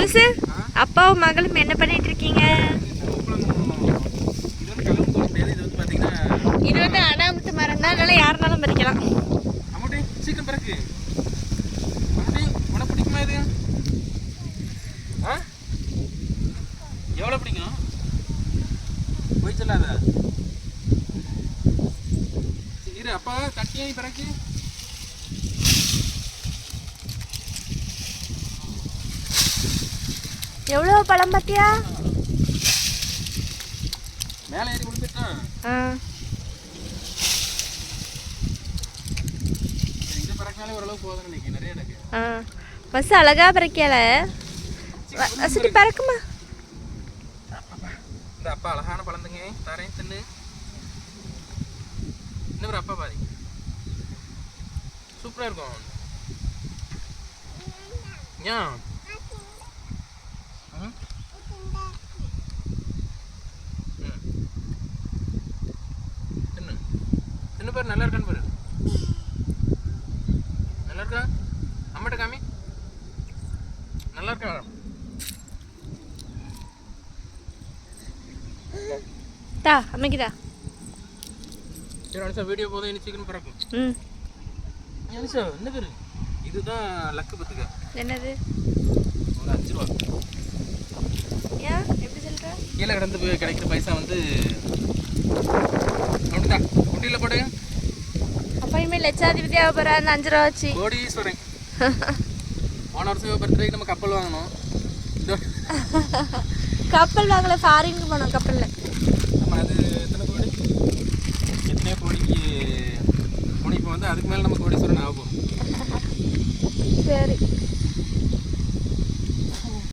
புதுசு அப்பாவும் மகளும் என்ன பண்ணிட்டு இருக்கீங்க? இது வந்து கிளம்பு முடியாது இது வந்து பார்த்தீங்கன்னா இது வந்து அனாமத்து மரம் தான். அதனால யாருனாலும் பறிக்கலாம் அம்மாட்டி சீக்கிரம் பிறகு. உனக்கு பிடிக்குமா இது? ஆ? எவ்வளோ பிடிக்கும்? போய் சொல்லாத. இரு அப்பா தட்டியா பிறகு. எவ்வளோ பழம் பார்த்தியா மேலே ஏறி விழுந்துட்டான் ஆ. இது பிறகுனாலே ஓரளவு போதும் நினைக்கிறேன் நிறைய எனக்கு ஆ. பஸ் அழகா பறிக்கல. வசதி பறக்குமா? இந்த அப்பா அழகான பழந்துங்க. தரேன் தின்னு. இன்னொரு அப்பா பாதி. சூப்பரா இருக்கும். ஏன் ம்? ம். தின்னு தின்னு பாரு நல்லா இருக்கான்னு பாரு. நல்லா இருக்கா? அம்மாட்ட காமி. நல்லா இருக்கா? தா அம்மைக்குதா சரி அனிஷா வீடியோ போதும் இனி சீக்கிரம் பிறக்கும். ம். அனிஷா என்ன பேரு இதுதான் லக்கு பத்துக்க. என்னது? ஒரு அஞ்சு ரூபா. ஏன்? எப்படி சொல்ற? கீழே கிடந்து போய் கிடைக்கிற பைசா வந்து அப்பா இனிமேல் லட்சாதிபதி ஆக போறா அந்த அஞ்சு ரூபா வச்சு கோடீஸ்வரன். போன வருஷம் பர்த்டேக்கு நம்ம கப்பல் வாங்கினோம். இந்த கப்பல் வாங்கல ஃபாரினுக்கு போனோம் கப்பல்ல. நம்ம அது எத்தனை கோடி? எத்தனையோ கோடிக்கு போன இப்போ வந்து அதுக்கு மேலே நம்ம கோடீஸ்வரன் ஆகும் சரி.